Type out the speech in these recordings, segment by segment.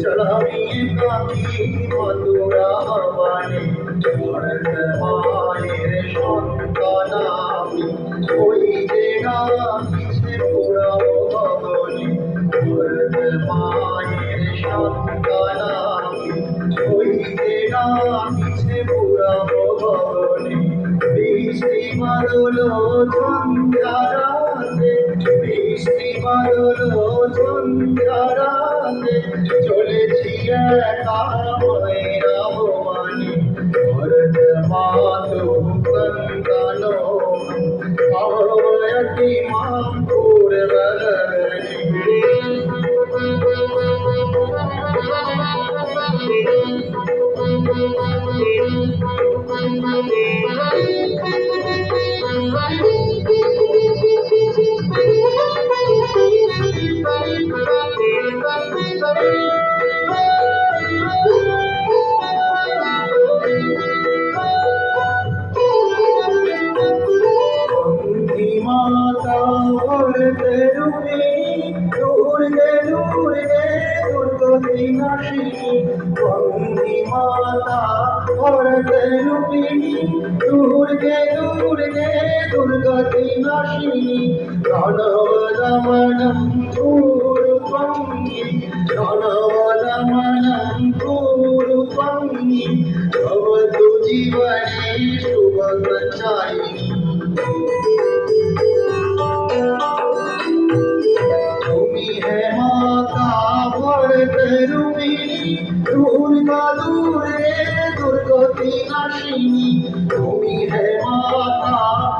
চলাই পাখি মধুরা হবানে মায়ের সন্তান আমি ওই যে গাছে পোড়াও ভগনি মায়ের সন্তান আমি ওই যে গাছে পোড়াও ভগনি, বৃষ্টি মারল ঝঞ্ঝারাতে, বৃষ্টি মারল ঝঞ্ঝারা চলেছি একা ময়রা ভবানী ভরত মাতু কঙ্কানো আহয়তি মাম বন্দি দুর্গতি নাশিনী বন্দি মাতা ভরতে রূপিণী দুর্গে দুর্গে দুর্গতি নাশিনী রণবদমনম কুরুপঙ্গি রণবদমনম কুরুপঙ্গি ভবতু জীবনে শুভ দুর্গা দূরে দুর্গতি নাশিনী তুমি হে মাতা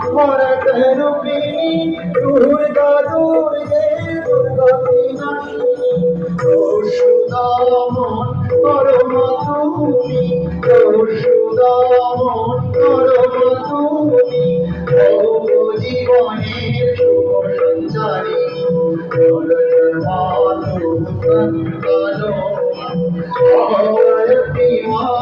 ভরত রূপিণী দুর্গা দূরে দুর্গতি নাশিনী সুদামন করম তুমি সুদামন ও জীবনের সঞ্চারী কালো প্রিমা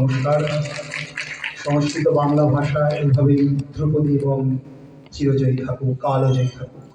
নমস্কার। সংস্কৃত বাংলা ভাষা এইভাবেই ধ্রুপদী এবং চিরজয়ী থাকুক কালজয়ী থাকুক